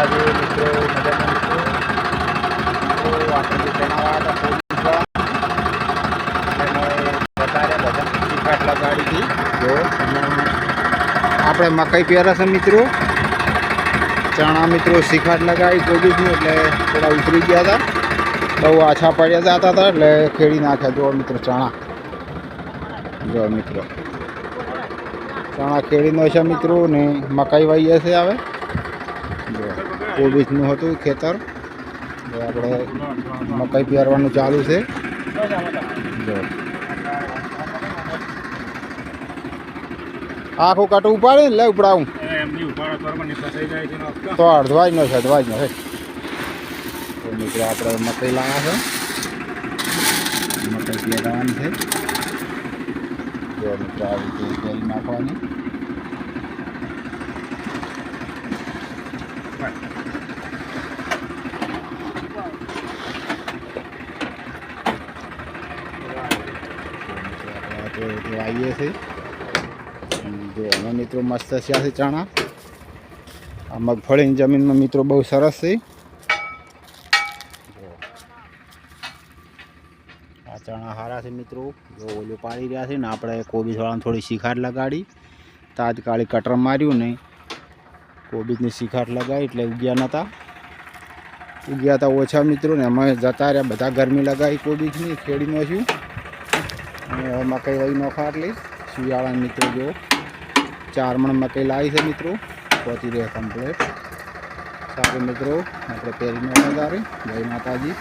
માતાજી મિત્રો આપણે જે જો મકાઈ પહેરા છે મિત્રો. ચણા મિત્રો શિખાટ લગાવી કોબીજની એટલે થોડા ઉતરી ગયા હતા. બહુ આછા પડ્યા જતા હતા, એટલે ખેડી નાખ્યા. જો મિત્રો, ચણા. જો મિત્રો. ચણા ખેડીનો છે મિત્રો, ને મકાઈ વાઈ છે આવે જો. કોબીજનું હતું ખેતર. તો આપણે મકાઈ પહેરવાનું ચાલુ છે. જો આખું કાટું ઉપાડે લે ઉપડાવું. તો અડધવાજ નો છે અડધવાજ નો છે. આપણે મકાઈ લાવ્યા છે. મકાઈ પહેરવાની છે. જો મિત્રો આવી રીતે નાખવાની. તો તો આવીએ છીએ જો, અમે મિત્રો મસ્ત થયા છે ચણા. આ મગફળીની જમીનમાં મિત્રો બહુ સરસ છે. આ ચણા સારા છે મિત્રો. જો ઓલું પાડી રહ્યા છે ને, આપણે કોબીજવાળાને થોડી શિખાર લગાડી. તાજકાળી કટર માર્યું ને, કોબીજની શિખાર લગાવી એટલે ઉગ્યા નહોતા ઉગ્યા હતા ઓછા મિત્રો ને, અમે જતા રહ્યા. બધા ગરમી લગાવી કોબીજની ખેડીમાં છું અને હવે મકાઈ વહી નોખા એટલી શિયાળાના મિત્રો જો ચાર મણ મકાઈ લાવી છે મિત્રો, પહોંચી રહે કમ્પ્લેટ સારું મિત્રો, આપણે પહેરીને વધારે જય માતાજી.